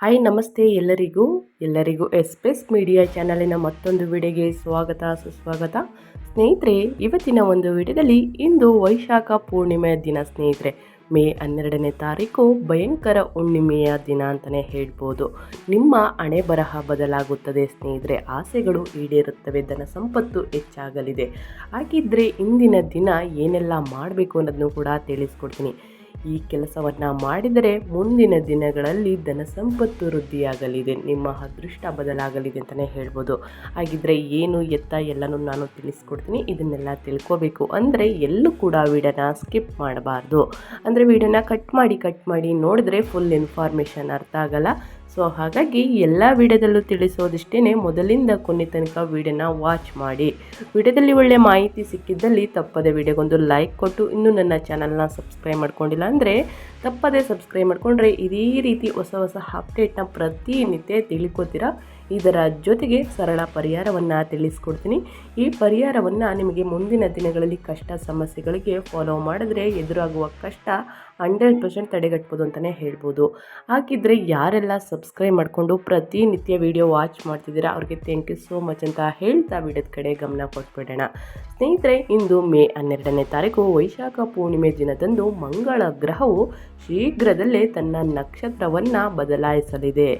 Hi, ನಮಸ್ತೆ ಎಲ್ಲರಿಗೂ. ಎಲ್ಲರಿಗೂ ಎಸ್ಪೆಸ್ ಮೀಡಿಯಾ ಚಾನಲಿನ ಮತ್ತೊಂದು ವಿಡಿಯೋಗೆ ಸ್ವಾಗತ, ಸುಸ್ವಾಗತ. ಸ್ನೇಹಿತರೆ, ಇವತ್ತಿನ ಒಂದು ವಿಡಿಯೋದಲ್ಲಿ ಇಂದು ವೈಶಾಖ ಪೂರ್ಣಿಮೆಯ ದಿನ ಸ್ನೇಹಿತರೆ. ಮೇ ಹನ್ನೆರಡನೇ ತಾರೀಕು ಭಯಂಕರ ಹುಣ್ಣಿಮೆಯ ದಿನ ಅಂತಲೇ ಹೇಳ್ಬೋದು. ನಿಮ್ಮ ಹಣೆ ಬರಹ ಬದಲಾಗುತ್ತದೆ ಸ್ನೇಹಿತರೆ. ಆಸೆಗಳು ಈಡೇರುತ್ತವೆ, ಧನ ಸಂಪತ್ತು ಹೆಚ್ಚಾಗಲಿದೆ. ಹಾಗಿದ್ದರೆ ಇಂದಿನ ದಿನ ಏನೆಲ್ಲ ಮಾಡಬೇಕು ಅನ್ನೋದನ್ನು ಕೂಡ ತಿಳಿಸ್ಕೊಡ್ತೀನಿ. ಈ ಕೆಲಸವನ್ನು ಮಾಡಿದರೆ ಮುಂದಿನ ದಿನಗಳಲ್ಲಿ ಧನ ಸಂಪತ್ತು ವೃದ್ಧಿಯಾಗಲಿದೆ. ನಿಮ್ಮ ಅದೃಷ್ಟ ಬದಲಾಗಲಿದೆ ಅಂತಲೇ ಹೇಳ್ಬೋದು. ಹಾಗಿದ್ರೆ ಏನು ಎತ್ತ ಎಲ್ಲನೂ ನಾನು ತಿಳಿಸ್ಕೊಡ್ತೀನಿ. ಇದನ್ನೆಲ್ಲ ತಿಳ್ಕೋಬೇಕು. ಅಂದರೆ ಎಲ್ಲೂ ಕೂಡ ವಿಡಿಯೋನ ಸ್ಕಿಪ್ ಮಾಡಬಾರ್ದು. ಅಂದರೆ ವಿಡಿಯೋನ ಕಟ್ ಮಾಡಿ ಕಟ್ ಮಾಡಿ ನೋಡಿದ್ರೆ ಫುಲ್ ಇನ್ಫಾರ್ಮೇಷನ್ ಅರ್ಥ ಆಗಲ್ಲ. ಸೊ ಹಾಗಾಗಿ ಎಲ್ಲ ವಿಡಿಯೋದಲ್ಲೂ ತಿಳಿಸೋದಿಷ್ಟೇ ಮೊದಲಿಂದ ಕೊನೆ ತನಕ ವಿಡಿಯೋನ ವಾಚ್ ಮಾಡಿ. ವಿಡಿಯೋದಲ್ಲಿ ಒಳ್ಳೆ ಮಾಹಿತಿ ಸಿಕ್ಕಿದ್ದಲ್ಲಿ ತಪ್ಪದೆ ವಿಡಿಯೋಗೊಂದು ಲೈಕ್ ಕೊಟ್ಟು, ಇನ್ನೂ ನನ್ನ ಚಾನಲ್ನ ಸಬ್ಸ್ಕ್ರೈಬ್ ಮಾಡ್ಕೊಂಡಿಲ್ಲ ಅಂದರೆ, ತಪ್ಪದೆ ಸಬ್ಸ್ಕ್ರೈಬ್ ಮಾಡಿಕೊಂಡ್ರೆ ಇದೇ ರೀತಿ ಹೊಸ ಹೊಸ ಅಪ್ಡೇಟ್ನ ಪ್ರತಿನಿತ್ಯ ತಿಳ್ಕೊತೀರ? ಇದರ ಜೊತೆಗೆ ಸರಳ ಪರಿಹಾರವನ್ನು ತಿಳಿಸ್ಕೊಡ್ತೀನಿ. ಈ ಪರಿಹಾರವನ್ನು ನಿಮಗೆ ಮುಂದಿನ ದಿನಗಳಲ್ಲಿ ಕಷ್ಟ ಸಮಸ್ಯೆಗಳಿಗೆ ಫಾಲೋ ಮಾಡಿದ್ರೆ ಎದುರಾಗುವ ಕಷ್ಟ ಹಂಡ್ರೆಡ್ ಪರ್ಸೆಂಟ್ ತಡೆಗಟ್ಬೋದು ಅಂತಲೇ ಹೇಳ್ಬೋದು. ಹಾಗಿದ್ರೆ ಯಾರೆಲ್ಲ ಸಬ್ಸ್ಕ್ರೈಬ್ ಮಾಡಿಕೊಂಡು ಪ್ರತಿನಿತ್ಯ ವಿಡಿಯೋ ವಾಚ್ ಮಾಡ್ತಿದ್ದೀರಾ, ಅವ್ರಿಗೆ ಥ್ಯಾಂಕ್ ಯು ಸೋ ಮಚ್ ಅಂತ ಹೇಳ್ತಾ ವಿಡಿಯೋದ ಕಡೆ ಗಮನ ಕೊಟ್ಬಿಡೋಣ. ಸ್ನೇಹಿತರೆ, ಇಂದು ಮೇ ಹನ್ನೆರಡನೇ ತಾರೀಕು ವೈಶಾಖ ಪೂರ್ಣಿಮೆ ದಿನದಂದು ಮಂಗಳ ಗ್ರಹವು ಶೀಘ್ರದಲ್ಲೇ ತನ್ನ ನಕ್ಷತ್ರವನ್ನು ಬದಲಾಯಿಸಲಿದೆ.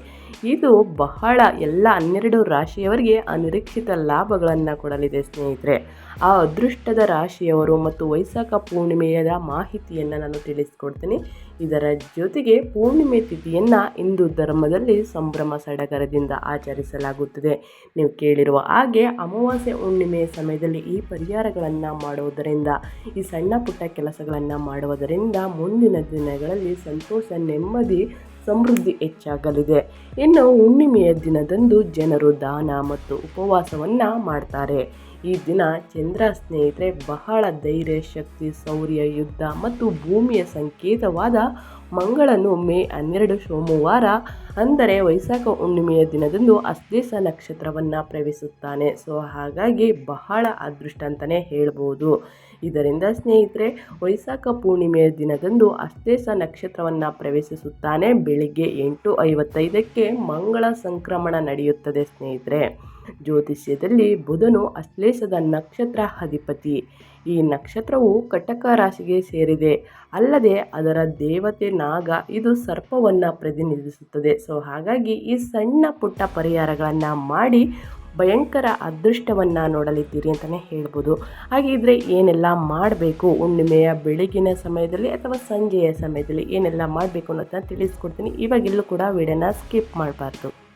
ಇದು ಬಹಳ ಎಲ್ಲ ಹನ್ನೆರಡು ರಾಶಿಯವರಿಗೆ ಅನಿರೀಕ್ಷಿತ ಲಾಭಗಳನ್ನು ಕೊಡಲಿದೆ ಸ್ನೇಹಿತರೆ. ಆ ಅದೃಷ್ಟದ ರಾಶಿಯವರು ಮತ್ತು ವೈಶಾಖ ಪೂರ್ಣಿಮೆಯದ ಮಾಹಿತಿಯನ್ನು ನಾನು ತಿಳಿಸ್ಕೊಡ್ತೀನಿ. ಇದರ ಜೊತೆಗೆ ಪೂರ್ಣಿಮೆ ತಿಥಿಯನ್ನು ಹಿಂದೂ ಧರ್ಮದಲ್ಲಿ ಸಂಭ್ರಮ ಸಡಗರದಿಂದ ಆಚರಿಸಲಾಗುತ್ತದೆ. ನೀವು ಕೇಳಿರುವ ಹಾಗೆ ಅಮಾವಾಸ್ಯೆ ಹುಣ್ಣಿಮೆಯ ಸಮಯದಲ್ಲಿ ಈ ಪರಿಹಾರಗಳನ್ನು ಮಾಡುವುದರಿಂದ ಈ ಸಣ್ಣ ಪುಟ್ಟ ಕೆಲಸಗಳನ್ನು ಮಾಡುವುದರಿಂದ ಮುಂದಿನ ದಿನಗಳಲ್ಲಿ ಸಂತೋಷ, ನೆಮ್ಮದಿ, ಸಮೃದ್ಧಿ ಹೆಚ್ಚಾಗಲಿದೆ. ಇನ್ನು ಹುಣ್ಣಿಮೆಯ ದಿನದಂದು ಜನರು ದಾನ ಮತ್ತು ಉಪವಾಸವನ್ನು ಮಾಡ್ತಾರೆ. ಈ ದಿನ ಚಂದ್ರ ಸ್ನೇಹಿತರೆ, ಬಹಳ ಧೈರ್ಯ, ಶಕ್ತಿ ಶೌರ್ಯ ಯುದ್ಧ ಮತ್ತು ಭೂಮಿಯ ಸಂಕೇತವಾದ ಮಂಗಳನು ಮೇ ಹನ್ನೆರಡು ಸೋಮವಾರ, ಅಂದರೆ ವೈಶಾಖ ಹುಣ್ಣಿಮೆಯ ದಿನದಂದು ಅಸ್ದೇಶ ನಕ್ಷತ್ರವನ್ನು ಪ್ರವೇಶಿಸುತ್ತಾನೆ. ಸೊ, ಹಾಗಾಗಿ ಬಹಳ ಅದೃಷ್ಟ ಅಂತಲೇ ಹೇಳ್ಬೋದು. ಇದರಿಂದ ಸ್ನೇಹಿತರೆ, ವೈಶಾಖ ಪೂರ್ಣಿಮೆಯ ದಿನದಂದು ಅಸ್ತೇಸ ನಕ್ಷತ್ರವನ್ನು ಪ್ರವೇಶಿಸುತ್ತಾನೆ. ಬೆಳಿಗ್ಗೆ ಎಂಟು ಐವತ್ತೈದಕ್ಕೆ ಮಂಗಳ ಸಂಕ್ರಮಣ ನಡೆಯುತ್ತದೆ ಸ್ನೇಹಿತರೆ. ಜ್ಯೋತಿಷ್ಯದಲ್ಲಿ ಬುಧನು ಅಶ್ಲೇಷದ ನಕ್ಷತ್ರ ಅಧಿಪತಿ. ಈ ನಕ್ಷತ್ರವು ಕಟಕ ರಾಶಿಗೆ ಸೇರಿದೆ. ಅಲ್ಲದೆ ಅದರ ದೇವತೆ ನಾಗ ಇದು ಸರ್ಪವನ್ನು ಪ್ರತಿನಿಧಿಸುತ್ತದೆ. ಸೊ, ಹಾಗಾಗಿ ಈ ಸಣ್ಣ ಪುಟ್ಟ ಪರಿಹಾರಗಳನ್ನು ಮಾಡಿ ಭಯಂಕರ ಅದೃಷ್ಟವನ್ನು ನೋಡಲಿದ್ದೀರಿ ಅಂತಲೇ ಹೇಳ್ಬೋದು. ಹಾಗಿದ್ರೆ ಏನೆಲ್ಲ ಮಾಡಬೇಕು? ಹುಣ್ಣಿಮೆಯ ಬೆಳಗಿನ ಸಮಯದಲ್ಲಿ ಅಥವಾ ಸಂಜೆಯ ಸಮಯದಲ್ಲಿ ಏನೆಲ್ಲ ಮಾಡಬೇಕು ಅನ್ನೋದನ್ನ ತಿಳಿಸ್ಕೊಡ್ತೀನಿ. ಇವಾಗೆಲ್ಲೂ ಕೂಡ ವಿಡಿಯೋನ ಸ್ಕಿಪ್ ಮಾಡಬಾರ್ದು.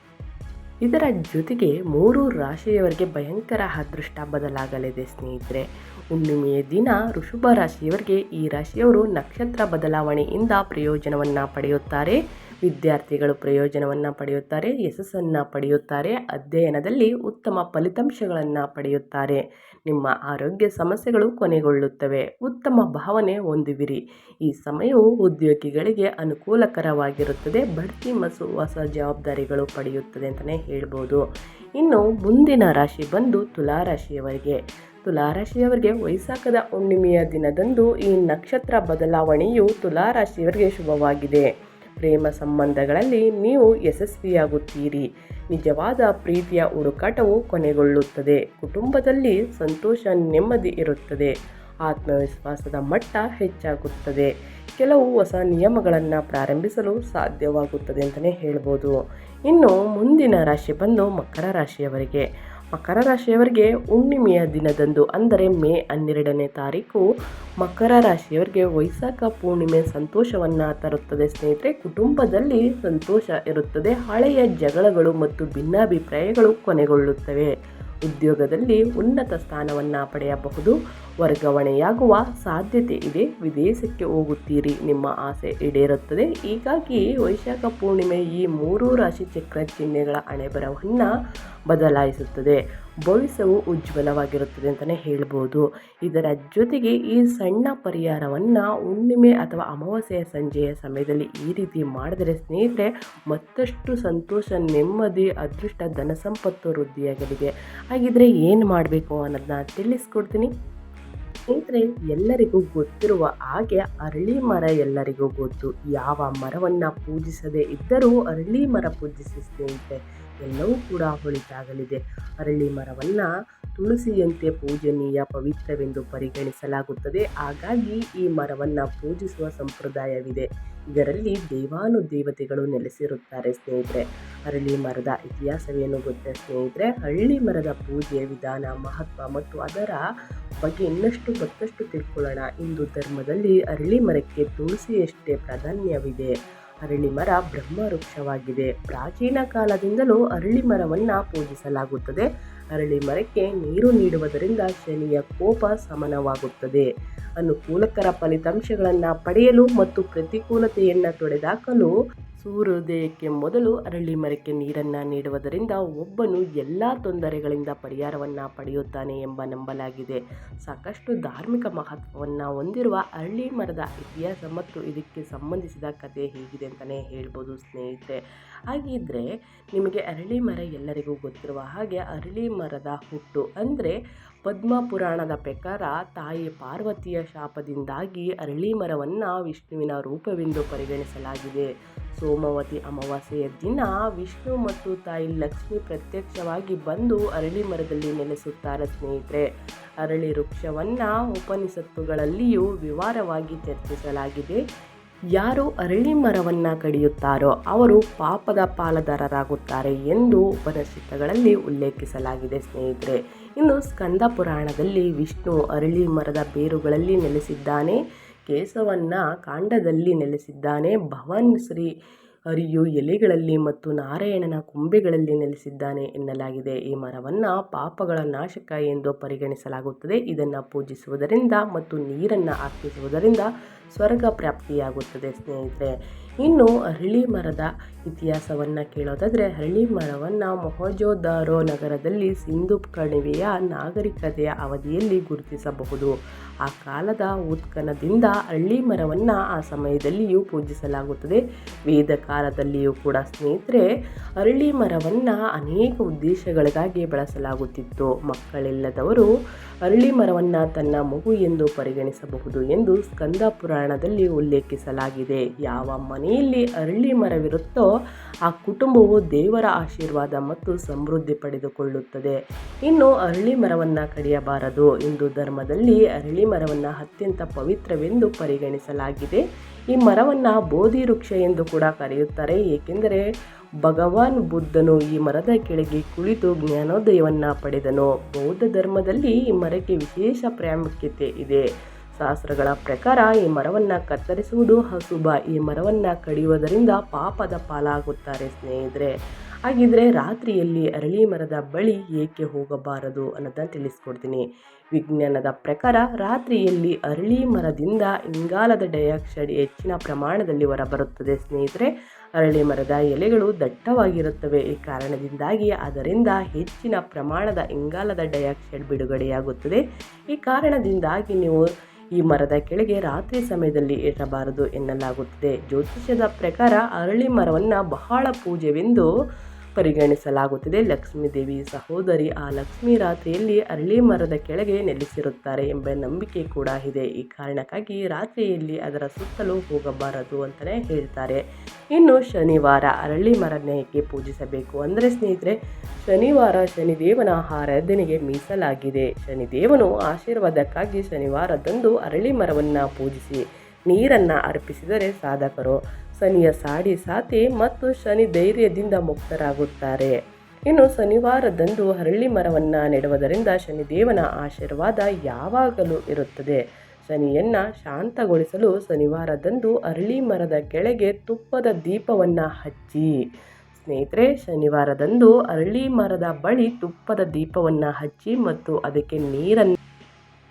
ಇದರ ಜೊತೆಗೆ ಮೂರು ರಾಶಿಯವರಿಗೆ ಭಯಂಕರ ಅದೃಷ್ಟ ಬದಲಾಗಲಿದೆ ಸ್ನೇಹಿತರೆ. ಹುಣ್ಣಿಮೆಯ ದಿನ ಋಷಭ ರಾಶಿಯವರಿಗೆ ಈ ರಾಶಿಯವರು ನಕ್ಷತ್ರ ಬದಲಾವಣೆಯಿಂದ ಪ್ರಯೋಜನವನ್ನು ಪಡೆಯುತ್ತಾರೆ. ವಿದ್ಯಾರ್ಥಿಗಳು ಪ್ರಯೋಜನವನ್ನು ಪಡೆಯುತ್ತಾರೆ, ಯಶಸ್ಸನ್ನು ಪಡೆಯುತ್ತಾರೆ, ಅಧ್ಯಯನದಲ್ಲಿ ಉತ್ತಮ ಫಲಿತಾಂಶಗಳನ್ನು ಪಡೆಯುತ್ತಾರೆ. ನಿಮ್ಮ ಆರೋಗ್ಯ ಸಮಸ್ಯೆಗಳು ಕೊನೆಗೊಳ್ಳುತ್ತವೆ. ಉತ್ತಮ ಭಾವನೆ ಹೊಂದುವಿರಿ. ಈ ಸಮಯವು ಉದ್ಯೋಗಿಗಳಿಗೆ ಅನುಕೂಲಕರವಾಗಿರುತ್ತದೆ. ಬಡ್ತಿ ಮತ್ತು ಹೊಸ ಜವಾಬ್ದಾರಿಗಳು ಪಡೆಯುತ್ತದೆ ಅಂತಲೇ ಹೇಳ್ಬೋದು. ಇನ್ನು ಮುಂದಿನ ರಾಶಿ ಬಂದು ತುಲಾರಾಶಿಯವರಿಗೆ ತುಲಾರಾಶಿಯವರಿಗೆ ವೈಸಾಖದ ಹುಣ್ಣಿಮೆಯ ದಿನದಂದು ಈ ನಕ್ಷತ್ರ ಬದಲಾವಣೆಯು ತುಲಾರಾಶಿಯವರಿಗೆ ಶುಭವಾಗಿದೆ. ಪ್ರೇಮ ಸಂಬಂಧಗಳಲ್ಲಿ ನೀವು ಯಶಸ್ವಿಯಾಗುತ್ತೀರಿ. ನಿಜವಾದ ಪ್ರೀತಿಯ ಹುಡುಕಾಟವು ಕೊನೆಗೊಳ್ಳುತ್ತದೆ. ಕುಟುಂಬದಲ್ಲಿ ಸಂತೋಷ ನೆಮ್ಮದಿ ಇರುತ್ತದೆ. ಆತ್ಮವಿಶ್ವಾಸದ ಮಟ್ಟ ಹೆಚ್ಚಾಗುತ್ತದೆ. ಕೆಲವು ಹೊಸ ನಿಯಮಗಳನ್ನು ಪ್ರಾರಂಭಿಸಲು ಸಾಧ್ಯವಾಗುತ್ತದೆ ಅಂತಲೇ ಹೇಳ್ಬೋದು. ಇನ್ನು ಮುಂದಿನ ರಾಶಿ ಬಂದು ಮಕರ ರಾಶಿಯವರಿಗೆ. ಮಕರ ರಾಶಿಯವರಿಗೆ ಹುಣ್ಣಿಮೆಯ ದಿನದಂದು ಅಂದರೆ ಮೇ ಹನ್ನೆರಡನೇ ತಾರೀಕು, ಮಕರ ರಾಶಿಯವರಿಗೆ ವೈಶಾಖ ಪೂರ್ಣಿಮೆ ಸಂತೋಷವನ್ನು ತರುತ್ತದೆ. ಸ್ನೇಹಿತರೆ, ಕುಟುಂಬದಲ್ಲಿ ಸಂತೋಷ ಇರುತ್ತದೆ. ಹಳೆಯ ಜಗಳಗಳು ಮತ್ತು ಭಿನ್ನಾಭಿಪ್ರಾಯಗಳು ಕೊನೆಗೊಳ್ಳುತ್ತವೆ. ಉದ್ಯೋಗದಲ್ಲಿ ಉನ್ನತ ಸ್ಥಾನವನ್ನು ಪಡೆಯಬಹುದು. ವರ್ಗಾವಣೆಯಾಗುವ ಸಾಧ್ಯತೆ ಇದೆ. ವಿದೇಶಕ್ಕೆ ಹೋಗುತ್ತೀರಿ ನಿಮ್ಮ ಆಸೆ ಈಡೇರುತ್ತದೆ. ಹೀಗಾಗಿ ವೈಶಾಖ ಪೂರ್ಣಿಮೆ ಈ ಮೂರು ರಾಶಿ ಚಕ್ರ ಚಿಹ್ನೆಗಳ ಹಣೆಬರವನ್ನು ಬದಲಾಯಿಸುತ್ತದೆ. ಭವಿಷ್ಯವು ಉಜ್ವಲವಾಗಿರುತ್ತದೆ ಅಂತಲೇ ಹೇಳ್ಬೋದು. ಇದರ ಜೊತೆಗೆ ಈ ಸಣ್ಣ ಪರಿಹಾರವನ್ನು ಹುಣ್ಣಿಮೆ ಅಥವಾ ಅಮಾವಾಸ್ಯೆಯ ಸಂಜೆಯ ಸಮಯದಲ್ಲಿ ಈ ರೀತಿ ಮಾಡಿದರೆ ಸ್ನೇಹಿತರೆ, ಮತ್ತಷ್ಟು ಸಂತೋಷ, ನೆಮ್ಮದಿ, ಅದೃಷ್ಟ ಧನ ಸಂಪತ್ತು ವೃದ್ಧಿಯಾಗಲಿದೆ. ಹಾಗಿದ್ರೆ ಏನು ಮಾಡಬೇಕು ಅನ್ನೋದನ್ನ ತಿಳಿಸ್ಕೊಡ್ತೀನಿ. ಸ್ನೇಹಿತರೆ, ಎಲ್ಲರಿಗೂ ಗೊತ್ತಿರುವ ಹಾಗೆ ಅರಳಿ ಮರ ಎಲ್ಲರಿಗೂ ಗೊತ್ತು. ಯಾವ ಮರವನ್ನು ಪೂಜಿಸದೇ ಇದ್ದರೂ ಅರಳಿ ಮರ ಪೂಜಿಸಿ ಸ್ನೇಹಿತರೆ. ಎಲ್ಲವೂ ಕೂಡ ಹೊಳಿತಾಗಲಿದೆ. ಅರಳಿ ಮರವನ್ನು ತುಳಸಿಯಂತೆ ಪೂಜನೀಯ ಪವಿತ್ರವೆಂದು ಪರಿಗಣಿಸಲಾಗುತ್ತದೆ. ಹಾಗಾಗಿ ಈ ಮರವನ್ನು ಪೂಜಿಸುವ ಸಂಪ್ರದಾಯವಿದೆ. ಇದರಲ್ಲಿ ದೇವಾನು ದೇವತೆಗಳು ನೆಲೆಸಿರುತ್ತಾರೆ ಸ್ನೇಹಿತರೆ. ಅರಳಿ ಮರದ ಇತಿಹಾಸವೇನು ಗೊತ್ತ ಸ್ನೇಹಿತರೆ? ಹಳ್ಳಿ ಮರದ ಪೂಜೆಯ ವಿಧಾನ, ಮಹತ್ವ ಮತ್ತು ಅದರ ಬಗ್ಗೆ ಇನ್ನಷ್ಟು ಮತ್ತಷ್ಟು ತಿಳ್ಕೊಳ್ಳೋಣ. ಹಿಂದೂ ಧರ್ಮದಲ್ಲಿ ಅರಳಿ ಮರಕ್ಕೆ ತುಳಸಿಯಷ್ಟೇ ಪ್ರಾಧಾನ್ಯವಿದೆ. ಅರಳಿ ಮರ ಬ್ರಹ್ಮ ವೃಕ್ಷವಾಗಿದೆ ಪ್ರಾಚೀನ ಕಾಲದಿಂದಲೂ ಅರಳಿ ಮರವನ್ನು ಪೂಜಿಸಲಾಗುತ್ತದೆ. ಅರಳಿ ಮರಕ್ಕೆ ನೀರು ನೀಡುವುದರಿಂದ ಶನಿಯ ಕೋಪ ಸಮನವಾಗುತ್ತದೆ. ಅನುಕೂಲಕರ ಫಲಿತಾಂಶಗಳನ್ನು ಪಡೆಯಲು ಮತ್ತು ಪ್ರತಿಕೂಲತೆಯನ್ನು ತೊಡೆದಾಕಲು ಸೂರ್ಯೋದಯಕ್ಕೆ ಮೊದಲು ಅರಳಿ ಮರಕ್ಕೆ ನೀರನ್ನು ನೀಡುವುದರಿಂದ ಒಬ್ಬನು ಎಲ್ಲ ತೊಂದರೆಗಳಿಂದ ಪರಿಹಾರವನ್ನು ಪಡೆಯುತ್ತಾನೆ ಎಂಬ ನಂಬಲಾಗಿದೆ. ಸಾಕಷ್ಟು ಧಾರ್ಮಿಕ ಮಹತ್ವವನ್ನು ಹೊಂದಿರುವ ಅರಳಿ ಮರದ ಇತಿಹಾಸ ಮತ್ತು ಇದಕ್ಕೆ ಸಂಬಂಧಿಸಿದ ಕಥೆ ಹೀಗಿದೆ ಅಂತಲೇ ಹೇಳ್ಬೋದು ಸ್ನೇಹಿತರೆ. ಹಾಗಿದ್ದರೆ ನಿಮಗೆ ಅರಳಿ ಮರ ಎಲ್ಲರಿಗೂ ಗೊತ್ತಿರುವ ಹಾಗೆ ಅರಳಿ ಮರದ ಹುಟ್ಟು ಅಂದರೆ ಪದ್ಮ ಪುರಾಣದ ಪ್ರಕಾರ ತಾಯಿ ಪಾರ್ವತಿಯ ಶಾಪದಿಂದಾಗಿ ಅರಳಿ ಮರವನ್ನು ವಿಷ್ಣುವಿನ ರೂಪವೆಂದು ಪರಿಗಣಿಸಲಾಗಿದೆ. ಸೋಮವತಿ ಅಮಾವಾಸ್ಯೆಯ ದಿನ ವಿಷ್ಣು ಮತ್ತು ತಾಯಿ ಲಕ್ಷ್ಮಿ ಪ್ರತ್ಯಕ್ಷವಾಗಿ ಬಂದು ಅರಳಿ ಮರದಲ್ಲಿ ನೆಲೆಸುತ್ತಾರೆ ಸ್ನೇಹಿತರೆ. ಅರಳಿ ವೃಕ್ಷವನ್ನು ಉಪನಿಷತ್ತುಗಳಲ್ಲಿಯೂ ವಿವರವಾಗಿ ಚರ್ಚಿಸಲಾಗಿದೆ. ಯಾರು ಅರಳಿ ಮರವನ್ನು ಕಡಿಯುತ್ತಾರೋ ಅವರು ಪಾಪದ ಪಾಲುದಾರರಾಗುತ್ತಾರೆ ಎಂದು ಉಪನಿಷತ್ತುಗಳಲ್ಲಿ ಉಲ್ಲೇಖಿಸಲಾಗಿದೆ, ಸ್ನೇಹಿತರೆ. ಇನ್ನು ಸ್ಕಂದ ಪುರಾಣದಲ್ಲಿ ವಿಷ್ಣು ಅರಳಿ ಮರದ ಬೇರುಗಳಲ್ಲಿ ನೆಲೆಸಿದ್ದಾನೆ ಕೇಸವನ್ನ ಕಾಂಡದಲ್ಲಿ ನೆಲೆಸಿದ್ದಾನೆ ಭವನ್ ಶ್ರೀ ಹರಿಯು ಎಲೆಗಳಲ್ಲಿ ಮತ್ತು ನಾರಾಯಣನ ಕೊಂಬೆಗಳಲ್ಲಿ ನೆಲೆಸಿದ್ದಾನೆ ಎನ್ನಲಾಗಿದೆ. ಈ ಮರವನ್ನು ಪಾಪಗಳ ನಾಶಕ ಎಂದು ಪರಿಗಣಿಸಲಾಗುತ್ತದೆ. ಇದನ್ನು ಪೂಜಿಸುವುದರಿಂದ ಮತ್ತು ನೀರನ್ನು ಅರ್ಪಿಸುವುದರಿಂದ ಸ್ವರ್ಗ ಪ್ರಾಪ್ತಿಯಾಗುತ್ತದೆ. ಸ್ನೇಹಿತರೆ ಇನ್ನು ಅರಳಿ ಮರದ ಇತಿಹಾಸವನ್ನು ಕೇಳೋದಾದರೆ ಅರಳಿ ಮರವನ್ನು ಮೊಹಜೋದಾರೋ ನಗರದಲ್ಲಿ ಸಿಂಧು ಕಣಿವೆಯ ನಾಗರಿಕತೆಯ ಅವಧಿಯಲ್ಲಿ ಗುರುತಿಸಬಹುದು. ಆ ಕಾಲದ ಉತ್ಖನದಿಂದ ಅರಳಿ ಮರವನ್ನು ಆ ಸಮಯದಲ್ಲಿಯೂ ಪೂಜಿಸಲಾಗುತ್ತದೆ. ವೇದ ಕಾಲದಲ್ಲಿಯೂ ಕೂಡ ಸ್ನೇಹಿತರೆ ಅರಳಿ ಮರವನ್ನು ಅನೇಕ ಉದ್ದೇಶಗಳಿಗಾಗಿ ಬಳಸಲಾಗುತ್ತಿತ್ತು. ಮಕ್ಕಳಿಲ್ಲದವರು ಅರಳಿ ಮರವನ್ನು ತನ್ನ ಮಗು ಎಂದು ಪರಿಗಣಿಸಬಹುದು ಎಂದು ಸ್ಕಂದ ಪುರಾಣದಲ್ಲಿ ಉಲ್ಲೇಖಿಸಲಾಗಿದೆ. ಯಾವ ಮನೆಯಲ್ಲಿ ಅರಳಿ ಮರವಿರುತ್ತೋ, ಆ ಕುಟುಂಬವು ದೇವರ ಆಶೀರ್ವಾದ ಮತ್ತು ಸಮೃದ್ಧಿ ಪಡೆದುಕೊಳ್ಳುತ್ತದೆ. ಇನ್ನು ಅರಳಿ ಮರವನ್ನು ಕಡಿಯಬಾರದು. ಹಿಂದೂ ಧರ್ಮದಲ್ಲಿ ಅರಳಿ ಮರವನ್ನು ಅತ್ಯಂತ ಪವಿತ್ರವೆಂದು ಪರಿಗಣಿಸಲಾಗಿದೆ. ಈ ಮರವನ್ನು ಬೋಧಿ ವೃಕ್ಷ ಎಂದು ಕೂಡ ಕರೆಯುತ್ತಾರೆ. ಏಕೆಂದರೆ ಭಗವಾನ್ ಬುದ್ಧನು ಈ ಮರದ ಕೆಳಗೆ ಕುಳಿತು ಜ್ಞಾನೋದಯವನ್ನು ಪಡೆದನು. ಬೌದ್ಧ ಧರ್ಮದಲ್ಲಿ ಈ ಮರಕ್ಕೆ ವಿಶೇಷ ಪ್ರಾಮುಖ್ಯತೆ ಇದೆ. ಶಾಸ್ತ್ರಗಳ ಪ್ರಕಾರ ಈ ಮರವನ್ನು ಕತ್ತರಿಸುವುದು ಅಶುಭ. ಈ ಮರವನ್ನು ಕಡಿಯುವುದರಿಂದ ಪಾಪದ ಪಾಲಾಗುತ್ತಾರೆ ಸ್ನೇಹಿತರೆ. ಹಾಗಿದ್ರೆ ರಾತ್ರಿಯಲ್ಲಿ ಅರಳಿ ಮರದ ಬಳಿ ಏಕೆ ಹೋಗಬಾರದು ಅನ್ನೋದನ್ನು ತಿಳಿಸ್ಕೊಡ್ತೀನಿ. ವಿಜ್ಞಾನದ ಪ್ರಕಾರ ರಾತ್ರಿಯಲ್ಲಿ ಅರಳಿ ಮರದಿಂದ ಇಂಗಾಲದ ಡೈಆಕ್ಸೈಡ್ ಹೆಚ್ಚಿನ ಪ್ರಮಾಣದಲ್ಲಿ ಹೊರಬರುತ್ತದೆ ಸ್ನೇಹಿತರೆ. ಅರಳಿ ಮರದ ಎಲೆಗಳು ದಟ್ಟವಾಗಿರುತ್ತವೆ. ಈ ಕಾರಣದಿಂದಾಗಿ ಅದರಿಂದ ಹೆಚ್ಚಿನ ಪ್ರಮಾಣದ ಇಂಗಾಲದ ಡೈಆಕ್ಸೈಡ್ ಬಿಡುಗಡೆಯಾಗುತ್ತದೆ. ಈ ಕಾರಣದಿಂದಾಗಿ ನೀವು ಈ ಮರದ ಕೆಳಗೆ ರಾತ್ರಿ ಸಮಯದಲ್ಲಿ ಇರಬಾರದು ಎನ್ನಲಾಗುತ್ತದೆ. ಜ್ಯೋತಿಷ್ಯದ ಪ್ರಕಾರ ಅರಳಿ ಮರವನ್ನು ಬಹಳ ಪೂಜೆವೆಂದು ಪರಿಗಣಿಸಲಾಗುತ್ತದೆ. ಲಕ್ಷ್ಮೀ ದೇವಿ ಸಹೋದರಿ ಆ ಲಕ್ಷ್ಮೀ ರಾತ್ರಿಯಲ್ಲಿ ಅರಳಿ ಮರದ ಕೆಳಗೆ ನೆಲೆಸಿರುತ್ತಾರೆ ಎಂಬ ನಂಬಿಕೆ ಕೂಡ ಇದೆ. ಈ ಕಾರಣಕ್ಕಾಗಿ ರಾತ್ರಿಯಲ್ಲಿ ಅದರ ಸುತ್ತಲೂ ಹೋಗಬಾರದು ಅಂತಲೇ ಹೇಳ್ತಾರೆ. ಇನ್ನು ಶನಿವಾರ ಅರಳಿ ಮರನೇಕೆ ಪೂಜಿಸಬೇಕು ಅಂದರೆ ಸ್ನೇಹಿತರೆ, ಶನಿವಾರ ಶನಿದೇವನ ಆರಾಧನೆಗೆ ಮೀಸಲಾಗಿದೆ. ಶನಿದೇವನು ಆಶೀರ್ವಾದಕ್ಕಾಗಿ ಶನಿವಾರದಂದು ಅರಳಿ ಮರವನ್ನು ಪೂಜಿಸಿ ನೀರನ್ನು ಅರ್ಪಿಸಿದರೆ ಸಾಧಕರು ಶನಿಯ ಸಾಡಿ ಸಾತಿ ಮತ್ತು ಶನಿ ಧೈರ್ಯದಿಂದ ಮುಕ್ತರಾಗುತ್ತಾರೆ. ಇನ್ನು ಶನಿವಾರದಂದು ಹರಳಿ ಮರವನ್ನು ನೆಡುವುದರಿಂದ ಶನಿದೇವನ ಆಶೀರ್ವಾದ ಯಾವಾಗಲೂ ಇರುತ್ತದೆ. ಶನಿಯನ್ನು ಶಾಂತಗೊಳಿಸಲು ಶನಿವಾರದಂದು ಅರಳಿ ಮರದ ಕೆಳಗೆ ತುಪ್ಪದ ದೀಪವನ್ನು ಹಚ್ಚಿ. ಸ್ನೇಹಿತರೆ, ಶನಿವಾರದಂದು ಅರಳಿ ಮರದ ಬಳಿ ತುಪ್ಪದ ದೀಪವನ್ನು ಹಚ್ಚಿ ಮತ್ತು ಅದಕ್ಕೆ ನೀರನ್ನು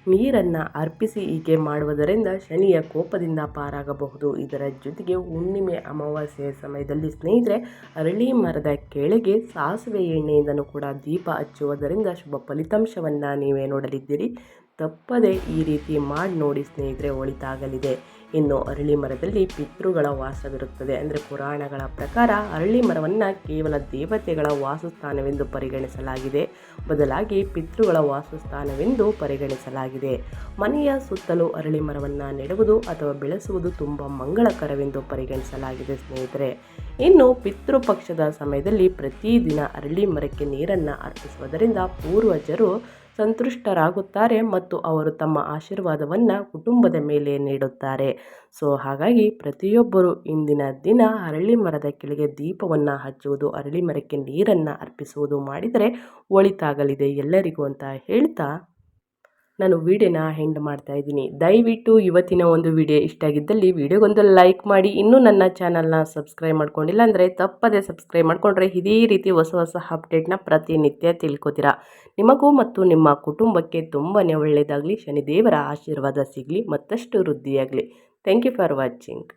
ನೀರನ್ನು ಅರ್ಪಿಸಿ ಹೀಗೆ ಮಾಡುವುದರಿಂದ ಶನಿಯ ಕೋಪದಿಂದ ಪಾರಾಗಬಹುದು. ಇದರ ಜೊತೆಗೆ ಹುಣ್ಣಿಮೆ ಅಮಾವಾಸ್ಯೆಯ ಸಮಯದಲ್ಲಿ ಸ್ನೇಹಿತರೆ, ಅರಳಿ ಮರದ ಕೆಳಗೆ ಸಾಸಿವೆ ಎಣ್ಣೆಯಿಂದನೂ ಕೂಡ ದೀಪ ಹಚ್ಚುವುದರಿಂದ ಶುಭ ಫಲಿತಾಂಶವನ್ನು ನೀವೇ ನೋಡಲಿದ್ದೀರಿ. ತಪ್ಪದೆ ಈ ರೀತಿ ಮಾಡಿ ನೋಡಿ ಸ್ನೇಹಿತರೆ, ಒಳಿತಾಗಲಿದೆ. ಇನ್ನು ಅರಳಿ ಮರದಲ್ಲಿ ಪಿತೃಗಳ ವಾಸವಿರುತ್ತದೆ. ಅಂದರೆ ಪುರಾಣಗಳ ಪ್ರಕಾರ ಅರಳಿ ಮರವನ್ನು ಕೇವಲ ದೇವತೆಗಳ ವಾಸಸ್ಥಾನವೆಂದು ಪರಿಗಣಿಸಲಾಗಿದೆ. ಬದಲಾಗಿ ಪಿತೃಗಳ ವಾಸಸ್ಥಾನವೆಂದು ಪರಿಗಣಿಸಲಾಗಿದೆ. ಮನೆಯ ಸುತ್ತಲೂ ಅರಳಿ ಮರವನ್ನು ನೆಡುವುದು ಅಥವಾ ಬೆಳೆಸುವುದು ತುಂಬ ಮಂಗಳಕರವೆಂದು ಪರಿಗಣಿಸಲಾಗಿದೆ ಸ್ನೇಹಿತರೆ. ಇನ್ನು ಪಿತೃಪಕ್ಷದ ಸಮಯದಲ್ಲಿ ಪ್ರತಿದಿನ ಅರಳಿ ಮರಕ್ಕೆ ನೀರನ್ನು ಅರ್ಪಿಸುವುದರಿಂದ ಪೂರ್ವಜರು ಸಂತುಷ್ಟರಾಗುತ್ತಾರೆ ಮತ್ತು ಅವರು ತಮ್ಮ ಆಶೀರ್ವಾದವನ್ನು ಕುಟುಂಬದ ಮೇಲೆ ನೀಡುತ್ತಾರೆ. ಸೊ, ಹಾಗಾಗಿ ಪ್ರತಿಯೊಬ್ಬರು ಇಂದಿನ ದಿನ ಅರಳಿ ಮರದ ಕೆಳಗೆ ದೀಪವನ್ನು ಹಚ್ಚುವುದು, ಅರಳಿ ಮರಕ್ಕೆ ನೀರನ್ನು ಅರ್ಪಿಸುವುದು ಮಾಡಿದರೆ ಒಳಿತಾಗಲಿದೆ ಎಲ್ಲರಿಗೂ ಅಂತ ಹೇಳ್ತಾ ನಾನು ವಿಡಿಯೋನ ಹೆಂಡ್ ಮಾಡ್ತಾ ಇದ್ದೀನಿ. ದಯವಿಟ್ಟು ಇವತ್ತಿನ ಒಂದು ವಿಡಿಯೋ ಇಷ್ಟ ಆಗಿದ್ದಲ್ಲಿ ವಿಡಿಯೋಗೊಂದು ಲೈಕ್ ಮಾಡಿ. ಇನ್ನೂ ನನ್ನ ಚಾನಲ್ನ ಸಬ್ಸ್ಕ್ರೈಬ್ ಮಾಡ್ಕೊಂಡಿಲ್ಲ ಅಂದರೆ ತಪ್ಪದೇ ಸಬ್ಸ್ಕ್ರೈಬ್ ಮಾಡಿಕೊಂಡ್ರೆ ಇದೇ ರೀತಿ ಹೊಸ ಹೊಸ ಅಪ್ಡೇಟ್ನ ಪ್ರತಿನಿತ್ಯ ತಿಳ್ಕೊತೀರಾ. ನಿಮಗೂ ಮತ್ತು ನಿಮ್ಮ ಕುಟುಂಬಕ್ಕೆ ತುಂಬಾ ಒಳ್ಳೆಯದಾಗಲಿ, ಶನಿದೇವರ ಆಶೀರ್ವಾದ ಸಿಗಲಿ, ಮತ್ತಷ್ಟು ವೃದ್ಧಿಯಾಗಲಿ. Thank you for watching